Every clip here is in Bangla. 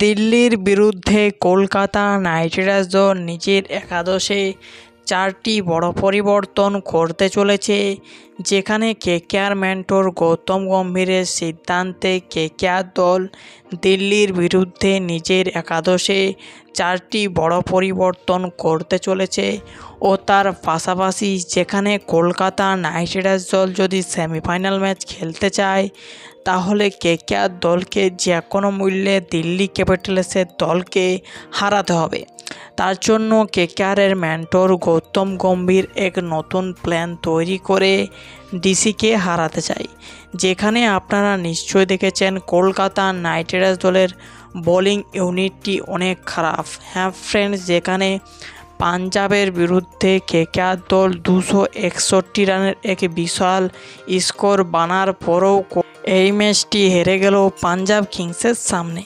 দিল্লির বিরুদ্ধে কলকাতা নাইট রাইডার্স দল নিজের একাদশে চারটি বড় পরিবর্তন করতে চলেছে, যেখানে কেকেআর মেন্টর গৌতম গম্ভীরের সিদ্ধান্তে কেকেআর দল দিল্লির বিরুদ্ধে নিজের একাদশে চারটি বড় পরিবর্তন করতে চলেছে ও তার পাশাপাশি যেখানে কলকাতা নাইট রাইডার্স দল যদি সেমিফাইনাল ম্যাচ খেলতে চায়, তাহলে কেকেআর দলকে যে কোনো মূল্যে দিল্লি ক্যাপিটালসের দলকে হারাতে হবে। তার জন্য কেকেআরের মেন্টর গৌতম গম্ভীর এক নতুন প্ল্যান তৈরি করে ডিসিকে হারাতে চায় যেখানে আপনারা নিশ্চয়ই দেখেছেন, কলকাতা নাইট রাইডার্স দলের বোলিং ইউনিটটি অনেক খারাপ। হ্যাঁ ফ্রেন্ডস, যেখানে পাঞ্জাবের বিরুদ্ধে কেকেআর দল দুশো একষট্টি রানের এক বিশাল স্কোর বানার পরেও এই ম্যাচটি হেরে গেল পাঞ্জাব কিংসের সামনে।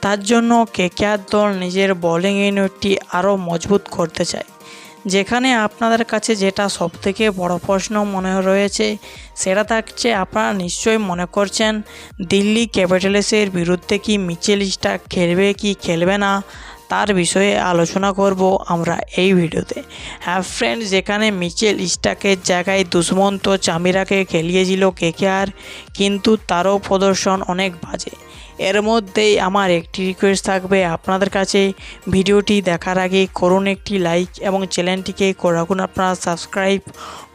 তার জন্য কেকেআর দল নিজের বোলিং ইউনিটটি আরও মজবুত করতে চায়। যেখানে আপনাদের কাছে যেটা সবথেকে বড় প্রশ্ন মনে রয়েছে, সেটা থাকছে আপনারা নিশ্চয়ই মনে করছেন, দিল্লি ক্যাপিটালসের বিরুদ্ধে কি মিচেল স্টার্ক খেলবে কি খেলবে না তার বিষয়ে আলোচনা করব আমরা এই ভিডিওতে। হ্যাঁ ফ্রেন্ড যেখানে মিচেল স্টাকের জায়গায় দুষ্মন্ত চামিরাকে খেলিয়েছিল কেকেআর, কিন্তু তারও প্রদর্শন অনেক বাজে। এর মধ্যেই আমার একটি রিকোয়েস্ট থাকবে আপনাদের কাছে। ভিডিওটি দেখার আগে করুন একটি লাইক এবং চ্যানেলটিকে রাখুন আপনারা সাবস্ক্রাইব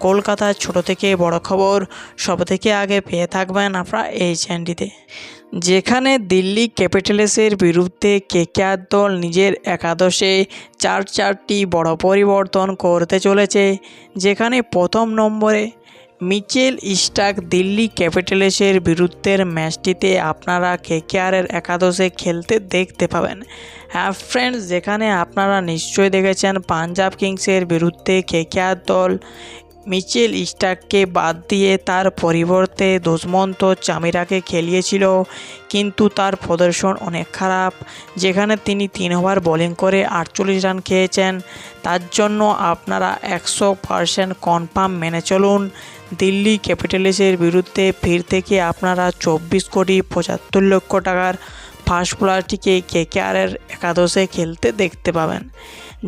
কলকাতার ছোট থেকে বড় খবর সব থেকে আগে পেয়ে থাকবেন আপনারা এই চ্যানেলটিতে। যেখানে দিল্লি ক্যাপিটালসের বিরুদ্ধে কেকেআর দল নিজের একাদশে চার চারটি বড় পরিবর্তন করতে চলেছে, যেখানে প্রথম নম্বরে মিচেল স্টার্ক দিল্লি ক্যাপিটালসের বিরুদ্ধের ম্যাচটিতে আপনারা কেকেআরের একাদশে খেলতে দেখতে পাবেন। হ্যাঁ ফ্রেন্ডস যেখানে আপনারা নিশ্চয়ই দেখেছেন পাঞ্জাব কিংসের বিরুদ্ধে কেকেআর দল মিচেল স্টার্ককে বাদ দিয়ে তার পরিবর্তে দুষ্মন্ত চামিরাকে খেলিয়েছিল, কিন্তু তার প্রদর্শন অনেক খারাপ, যেখানে তিনি তিন ওভার বোলিং করে আটচল্লিশ রান খেয়েছেন। তার জন্য আপনারা একশো পারসেন্ট কনফার্ম মেনে চলুন। দিল্লি ক্যাপিটালসের বিরুদ্ধে ফির থেকে আপনারা চব্বিশ কোটি পঁচাত্তর লক্ষ টাকার ফাস্ট বোলারটিকে কেকেআরের একাদশে খেলতে দেখতে পাবেন।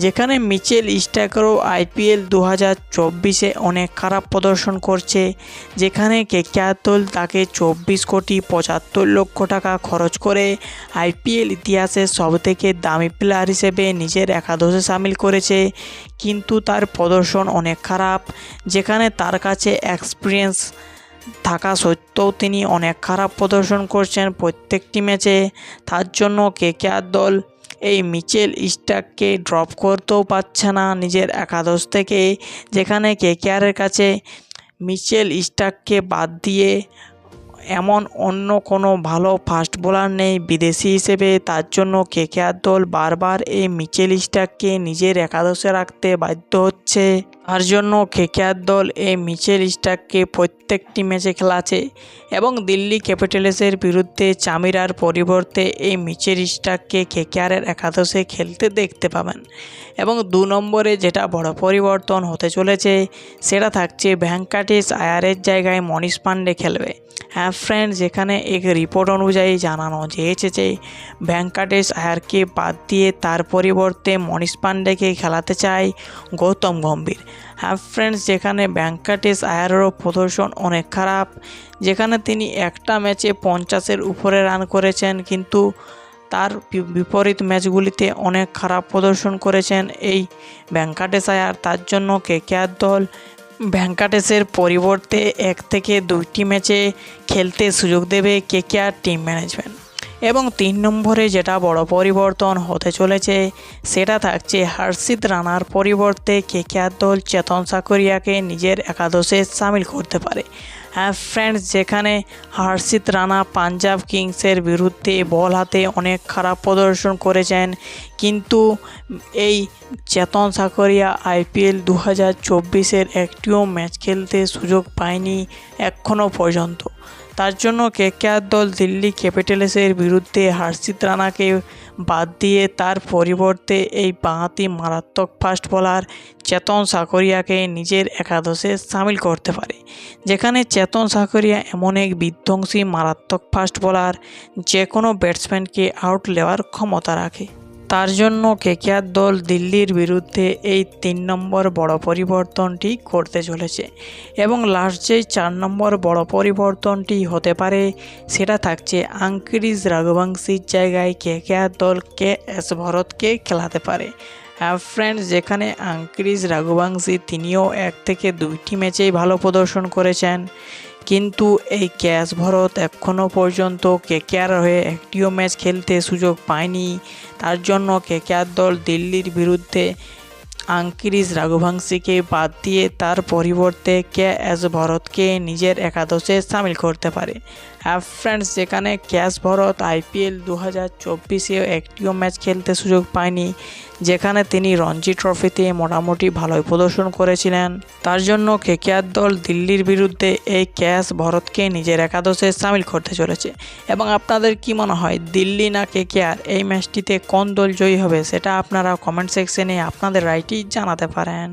যেখানে মিচেল স্ট্যাকারও আইপিএল দু হাজার চব্বিশে অনেক খারাপ প্রদর্শন করছে, যেখানে কেকেআর দল তাকে চব্বিশ কোটি পঁচাত্তর লক্ষ টাকা খরচ করে আইপিএল ইতিহাসের সবথেকে দামি প্লেয়ার হিসেবে নিজের একাদশে সামিল করেছে, কিন্তু তার প্রদর্শন অনেক খারাপ, যেখানে তার কাছে এক্সপিরিয়েন্স থাকা সত্ত্বেও তিনি অনেক খারাপ প্রদর্শন করছেন প্রত্যেকটি ম্যাচে। তার জন্য কেকেআর দল এই মিচেল স্টাককে ড্রপ করতেও পারছে না নিজের একাদশ থেকে, যেখানে কেকেআরের কাছে মিচেল স্টাককে বাদ দিয়ে এমন অন্য কোনো ভালো ফাস্ট বোলার নেই বিদেশি হিসেবে। তার জন্য কেকেআর দল বারবার এই মিচেল স্টাককে নিজের একাদশে রাখতে বাধ্য হচ্ছে। তার জন্য কেকেআর দল এই মিচেল স্টার্ককে প্রত্যেকটি ম্যাচে খেলাছে এবং দিল্লি ক্যাপিটালসের বিরুদ্ধে চামিরার পরিবর্তে এই মিচেল স্টার্ককে কেকেআরের একাদশে খেলতে দেখতে পাবেন। এবং দু নম্বরে যেটা বড় পরিবর্তন হতে চলেছে, সেটা থাকছে ভ্যাঙ্কাটেশ আয়ারের জায়গায় মনীষ পান্ডে খেলবে। হ্যাঁ ফ্রেন্ড যেখানে এক রিপোর্ট অনুযায়ী জানানো যেয়েছে যে ভ্যাঙ্কাটেশ আয়ারকে বাদ দিয়ে তার পরিবর্তে মনীষ পান্ডেকে খেলাতে চায় গৌতম গম্ভীর। হ্যাঁ ফ্রেন্ডস যেখানে ভ্যাঙ্কাটেশ আয়ারেরও প্রদর্শন অনেক খারাপ। যেখানে তিনি একটা ম্যাচে পঞ্চাশের উপরে রান করেছেন, কিন্তু তার বিপরীত ম্যাচগুলিতে অনেক খারাপ প্রদর্শন করেছেন। এই ভ্যাঙ্কাটেশ আয়ার তার জন্য কেকেআর দল ভ্যাঙ্কাটেশের পরিবর্তে এক থেকে দুইটি ম্যাচে খেলতে সুযোগ দেবে কেকেআর টিম ম্যানেজমেন্ট এবং তিন নম্বরে যেটা বড় পরিবর্তন হতে চলেছে, সেটা থাকছে হর্ষিত রানার পরিবর্তে কে কেকেআর দল চেতন সাকরিয়াকে নিজের একাদশে সামিল করতে পারে। হ্যাঁ ফ্রেন্ডস যেখানে হর্ষিত রানা পাঞ্জাব কিংসের বিরুদ্ধে বল হাতে অনেক খারাপ প্রদর্শন করেছেন, কিন্তু এই চেতন সাকরিয়া আইপিএল দু হাজার চব্বিশের একটিও ম্যাচ খেলতে সুযোগ পায়নি এখনও পর্যন্ত। তার জন্য কেকেআর দল দিল্লি ক্যাপিটালসের বিরুদ্ধে হার্ষিত রানাকে বাদ দিয়ে তার পরিবর্তে এই বাঁহাতি মারাত্মক ফাস্ট বোলার চেতন সাকরিয়াকে নিজের একাদশে সামিল করতে পারে, যেখানে চেতন সাকরিয়া এমন এক বিধ্বংসী মারাত্মক ফাস্ট বোলার যে কোনো ব্যাটসম্যানকে আউট নেওয়ার ক্ষমতা রাখে। তার জন্য কেকেআর দল দিল্লির বিরুদ্ধে এই তিন নম্বর বড় পরিবর্তনটি করতে চলেছে এবং লাস্ট যেই চার নম্বর বড় পরিবর্তনটি হতে পারে সেটা থাকছে আঙ্কিরিজ রাঘুবংশীর জায়গায় কেকেআর দল কে এস ভরতকে খেলাতে পারে। হ্যাঁ ফ্রেন্ডস যেখানে আঙ্কিরিজ রাঘুবংশী তিনিও এক থেকে দুইটি ম্যাচেই ভালো প্রদর্শন করেছেন। কিন্তু এই ক্যাশ ভরত এখনও পর্যন্ত কেকেআর হয়ে একটিও ম্যাচ খেলতে সুযোগ পায়নি। তার জন্য কেকেআর দল দিল্লির বিরুদ্ধে আঙ্কিরিশ রাঘুভাংশীকে বাদ দিয়ে তার পরিবর্তে কে এস ভরতকে নিজের একাদশে সামিল করতে পারে। হ্যাঁ ফ্রেন্ডস যেখানে ক্যাশ ভরত আইপিএল দু হাজার চব্বিশেও একটিও ম্যাচ খেলতে সুযোগ পায়নি, যেখানে তিনি রঞ্জি ট্রফিতে মোটামুটি ভালোই প্রদর্শন করেছিলেন। তার জন্য কেকেআর দল দিল্লির বিরুদ্ধে এই ক্যাশ ভরতকে নিজের একাদশে সামিল করতে চলেছে। এবং আপনাদের কি মনে হয়, দিল্লি না কেকেআর এই ম্যাচটিতে কোন দল জয়ী হবে, সেটা আপনারা কমেন্ট সেকশনে আপনাদের রাইটি জানাতে পারেন।